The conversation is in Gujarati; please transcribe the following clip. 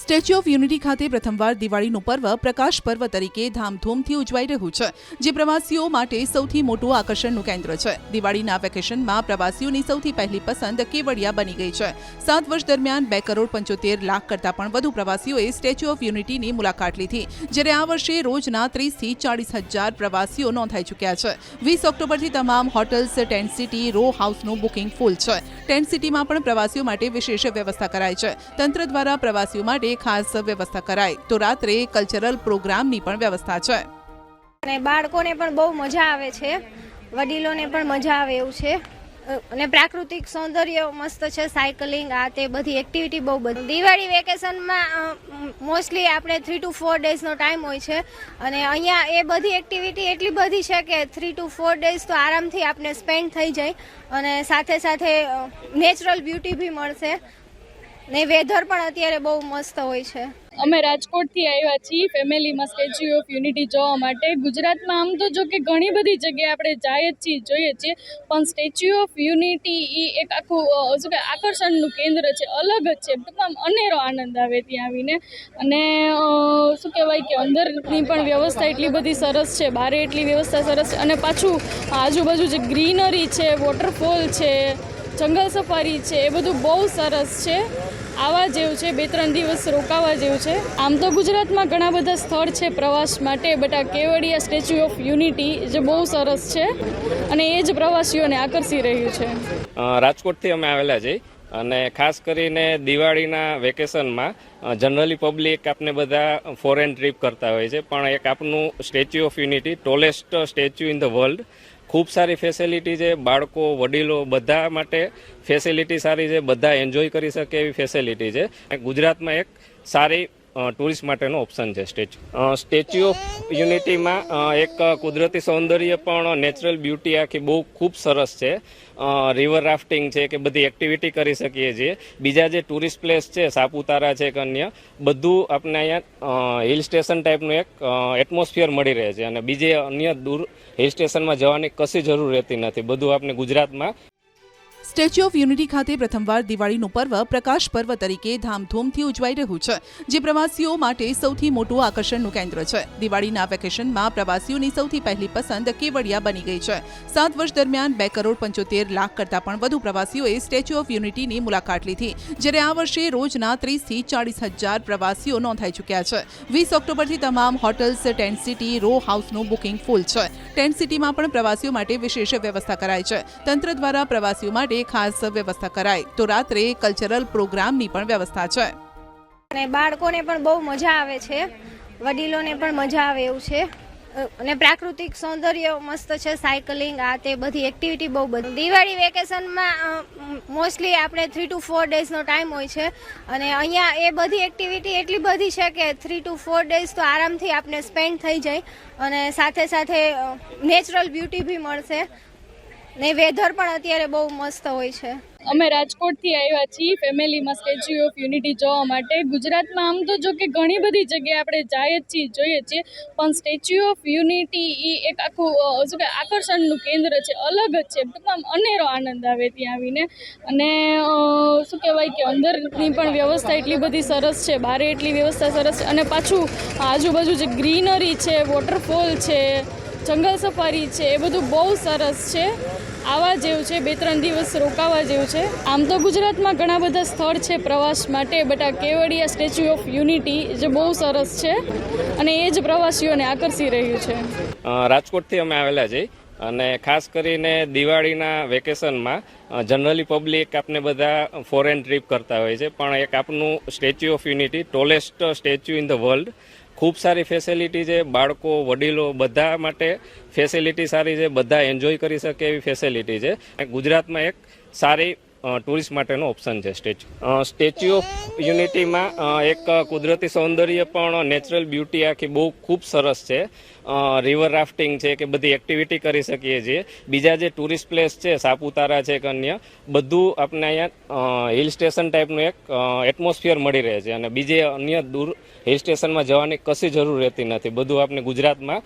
સ્ટેચ્યુ ઓફ યુનિટી ખાતે પ્રથમવાર દિવાળીનું પર્વ પ્રકાશ પર્વ તરીકે ધામધૂમથી ઉજવાઈ રહ્યું છે, જે પ્રવાસીઓ માટે સૌથી મોટું આકર્ષણનું કેન્દ્ર છે. દિવાળીના વેકેશનમાં પ્રવાસીઓની સૌથી પહેલી પસંદ કેવડિયા બની ગઈ છે. સાત વર્ષ દરમિયાન બે કરોડ પંચોતેર લાખ કરતાં પણ વધુ પ્રવાસીઓએ સ્ટેચ્યુ ઓફ યુનિટીની મુલાકાત લીધી, જ્યારે આ વર્ષે રોજના ત્રીસથી ચાળીસ હજાર પ્રવાસીઓ નોંધાઈ ચૂક્યા છે. વીસ ઓક્ટોબરથી તમામ હોટલ્સ, ટેન્ટ સિટી, રો હાઉસનું બુકિંગ ફૂલ છે. ટેન્ટ સિટીમાં પણ પ્રવાસીઓ માટે વિશેષ વ્યવસ્થા કરાઈ છે. તંત્ર દ્વારા પ્રવાસીઓ માટે ખાસ વ્યવસ્થા કરાય તો રાત્રે કલ્ચરલ પ્રોગ્રામની પણ વ્યવસ્થા છે. અને બાળકોને પણ બહુ મજા આવે છે. વડીલોને પણ મજા આવે એવું છે. અને પ્રાકૃતિક સૌંદર્ય મસ્ત છે સાયકલિંગ આ તે બધી એક્ટિવિટી બહુ બધી. દિવાળી વેકેશનમાં મોસ્ટલી આપણે થ્રી ટુ ફોર ડેઝનો ટાઈમ હોય છે. અને અહીંયા એ બધી એક્ટિવિટી એટલી બધી છે કે થ્રી ટુ ફોર ડેઝ તો આરામથી આપણે સ્પેન્ડ થઈ જાય. અને સાથે સાથે નેચરલ બ્યુટી બી મળશે. ને વેધર પણ અત્યારે બહુ મસ્ત હોય છે. અમે રાજકોટથી આવ્યા છીએ ફેમિલીમાં સ્ટેચ્યુ ઓફ યુનિટી જોવા માટે. ગુજરાતમાં આમ તો જો કે ઘણી બધી જગ્યાએ આપણે જાય જ છીએ, જોઈએ છીએ, પણ સ્ટેચ્યુ ઓફ યુનિટી એ એક આખું શું કે આકર્ષણનું કેન્દ્ર છે, અલગ જ છે. તમામ અનેરો આનંદ આવે ત્યાં આવીને. અને શું કહેવાય કે અંદરની પણ વ્યવસ્થા એટલી બધી સરસ છે, બારે એટલી વ્યવસ્થા સરસ છે. અને પાછું આજુબાજુ જે ગ્રીનરી છે વોટરફોલ છે, જંગલ સફારી છે, એ બધું બહુ સરસ છે. આવા જેવું છે, બે ત્રણ દિવસ રોકાવા જેવું છે. આમ તો ગુજરાતમાં ઘણા બધા સ્થળ છે પ્રવાસ માટે બટ આ કેવડિયા સ્ટેચ્યુ ઓફ યુનિટી જે બહુ સરસ છે અને એ જ પ્રવાસીઓને આકર્ષી રહ્યું છે. રાજકોટથી અમે આવેલા છીએ અને ખાસ કરીને દિવાળીના વેકેશનમાં જનરલી પબ્લિક આપને બધા ફોરેન ટ્રીપ કરતા હોય છે, પણ એક આપનું statue of unity tallest statue in the world ખૂબ સારી ફેસિલિટી છે, બાળકો, વડીલો બધા માટે ફેસિલિટી સારી છે, બધા એન્જોય કરી શકે એવી ફેસિલિટી છે. ગુજરાતમાં એક સારી ટુરિસ્ટ માટેનો ઓપ્શન છે સ્ટેચ્યુ. સ્ટેચ્યુ ઓફ યુનિટીમાં એક કુદરતી સૌંદર્ય પણ, નેચરલ બ્યુટી આખી બહુ ખૂબ સરસ છે. રિવર રાફ્ટિંગ છે કે બધી એક્ટિવિટી કરી શકીએ છીએ. બીજા જે ટુરિસ્ટ પ્લેસ છે, સાપુતારા છે કે અન્ય, બધું આપણે અહીંયા હિલ સ્ટેશન ટાઈપનું એક એટમોસ્ફિયર મળી રહે છે. અને બીજે અન્ય દૂર હિલ સ્ટેશનમાં જવાની કશી જરૂર રહેતી નથી. બધું આપણે ગુજરાતમાં સ્ટેચ્યુ ઓફ યુનિટી ખાતે પ્રથમવાર દિવાળીનું પર્વ પ્રકાશ પર્વ તરીકે ધામધૂમથી ઉજવાઈ રહ્યું છે, જે પ્રવાસીઓ માટે સૌથી મોટું આકર્ષણનું કેન્દ્ર છે. દિવાળીના વેકેશનમાં પ્રવાસીઓની સૌથી પહેલી પસંદ કેવડિયા બની ગઈ છે. સાત વર્ષ દરમિયાન બે કરોડ પંચોતેર લાખ કરતાં પણ વધુ પ્રવાસીઓએ સ્ટેચ્યુ ઓફ યુનિટીની મુલાકાત લીધી, જ્યારે આ વર્ષે રોજના ત્રીસથી ચાળીસ હજાર પ્રવાસીઓ નોંધાઈ ચૂક્યા છે. વીસ ઓક્ટોબરથી તમામ હોટલ્સ, ટેન્ટ સિટી, રો હાઉસનું બુકિંગ ફૂલ છે. ટેન્ટ સિટીમાં પણ પ્રવાસીઓ માટે વિશેષ વ્યવસ્થા કરાઈ છે. તંત્ર દ્વારા પ્રવાસીઓ માટે ખાસ વ્યવસ્થા કરાઈ. તો રાત્રે કલ્ચરલ પ્રોગ્રામની પણ વ્યવસ્થા છે. અને બાળકોને પણ બહુ મજા આવે છે. વડીલોને પણ મજા આવે એવું છે. અને પ્રાકૃતિક સૌંદર્ય મસ્ત છે, સાયકલિંગ, આ તે બધી એક્ટિવિટી બહુ બધી. દિવાળી વેકેશનમાં મોસ્ટલી આપણે થ્રી ટુ ફોર ડેઝનો ટાઈમ હોય છે. અને અહીંયા એ બધી એક્ટિવિટી એટલી બધી છે કે થ્રી ટુ ફોર ડેઝ તો આરામથી આપણે સ્પેન્ડ થઈ જાય. અને સાથે સાથે નેચરલ બ્યુટી બી મળશે. ને વેધર પણ અત્યારે બહુ મસ્ત હોય છે. અમે રાજકોટથી આવ્યા છીએ ફેમિલીમાં સ્ટેચ્યુ ઓફ યુનિટી જોવા માટે. ગુજરાતમાં આમ તો જો કે ઘણી બધી જગ્યાએ આપણે જાય જ છીએ, જોઈએ છીએ, પણ સ્ટેચ્યુ ઓફ યુનિટી એ એક આખું શું કે આકર્ષણનું કેન્દ્ર છે, અલગ જ છે. ટૂંકમાં અનેરો આનંદ આવે ત્યાં આવીને. અને શું કહેવાય કે અંદરની પણ વ્યવસ્થા એટલી બધી સરસ છે, બારે એટલી વ્યવસ્થા સરસ છે. અને પાછું આજુબાજુ જે ગ્રીનરી છે વોટરફોલ છે, જંગલ સફારી છે, એ બધું બહુ સરસ છે. આવા જેવું છે, બે ત્રણ દિવસ રોકાવા જેવું છે. આમ તો ગુજરાતમાં ઘણા બધા સ્થળ છે પ્રવાસ માટે બટ આ કેવડિયા સ્ટેચ્યુ ઓફ યુનિટી જે બહુ સરસ છે અને એ જ પ્રવાસીઓને આકર્ષી રહ્યું છે. રાજકોટથી અમે આવેલા છીએ અને ખાસ કરીને દિવાળીના વેકેશનમાં જનરલી પબ્લિક આપને બધા ફોરેન ટ્રીપ કરતા હોય છે, પણ એક આપનું statue of unity tallest statue in the world ખૂબ સારી ફેસિલિટી છે, બાળકો, વડીલો બધા માટે ફેસિલિટી સારી છે, બધા એન્જોય કરી શકે એવી ફેસિલિટી છે. ગુજરાતમાં એક સારી ટુરિસ્ટ માટેનો ઓપ્શન છે સ્ટેચ્યુ. સ્ટેચ્યુ ઓફ યુનિટીમાં એક કુદરતી સૌંદર્ય પણ, નેચરલ બ્યુટી આખી બહુ ખૂબ સરસ છે. રિવર રાફ્ટિંગ છે કે બધી એક્ટિવિટી કરી શકીએ છીએ. બીજા જે ટુરિસ્ટ પ્લેસ છે, સાપુતારા છે કે અન્ય, બધું આપણે અહીંયા હિલ સ્ટેશન ટાઈપનું એક એટમોસ્ફિયર મળી રહે છે. અને બીજે અન્ય દૂર હિલ સ્ટેશનમાં જવાની કશી જરૂર રહેતી નથી. બધું આપણે ગુજરાતમાં